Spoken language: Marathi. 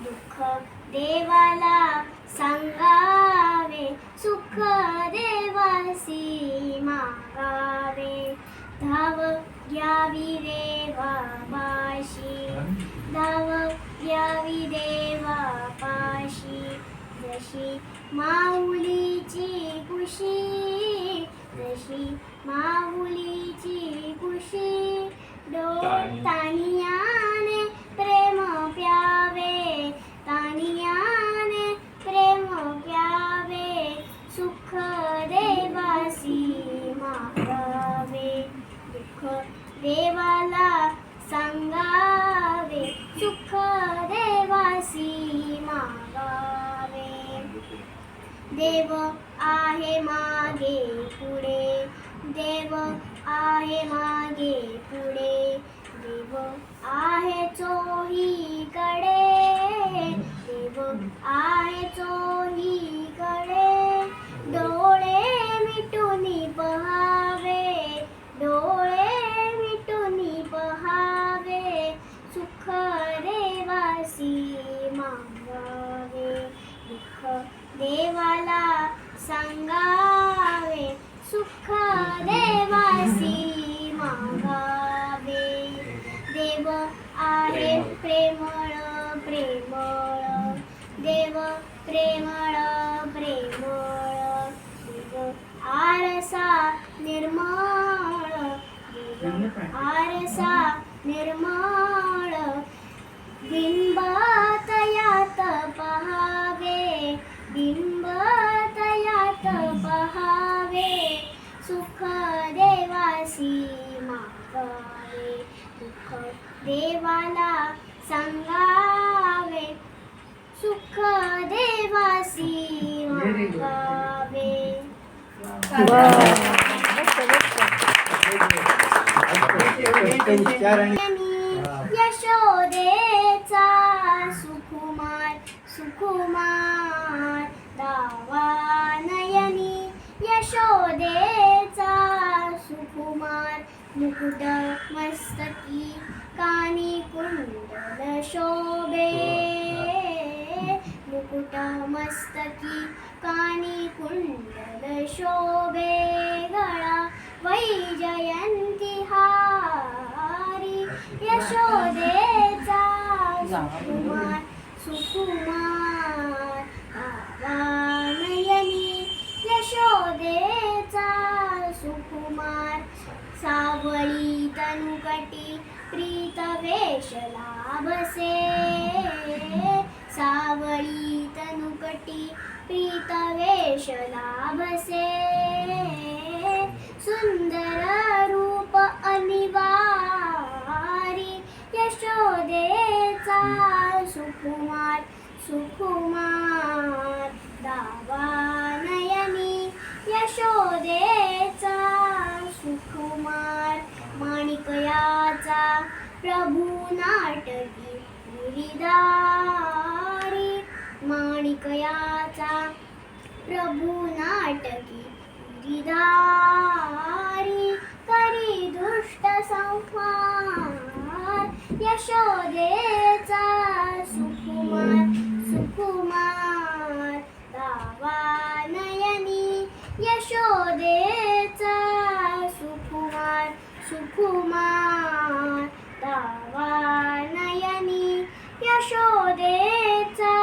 दुःख देवाला सांगावे सुख देवासी मागावे. धाव घ्यावी देवा पाशी धाव घ्यावी देवा पाशी. जशी माऊलीची कुशी जशी माऊलीची कुशी डोळ देव आहे मागे पुढे. देव आहे मागे पुढे. देव आहे चोहीकडे. देव आहे चोहीकडे. डोळे मिटून पहा. मला सांगावे सुख देवासी मागावे. देव आहे प्रेमळ प्रेमळ. देव प्रेमळ प्रेमळ. देव आरसा निर्मळ. देव आरसा निर्मळ. बिंबातयात पहावे. बिंब सुख देवासी मागावे दुःख देवाला सांगावे. सुख देवासी मागावे यशोदेचा सुकुमार सुकुमार दावा मुकुट मस्तकी कानी कुंडल शोभे मुकुट मस्तकी कानी कुंडल शोभे गळा वैजयंती हारी यशोदेचा सुकुमार सुकुमार नयनी यशोदे तनुकटी प्रीत वेश लाभसे। सावळी तनुकटी प्रीत वेश लाभसे। सुंदर रूप अनिवारी यशोदेचा सुकुमार सुकुमार दावा। प्रभू नाटकी गिरिधारी माणिकयाचा. प्रभू नाटकी गिरिधारी करी दुष्ट संहार. यशोदेचा सुकुमार सुकुमार दावा नयनी. यशोदेचा सुकुमार सुकुमार दावा नयनी यशोदेचा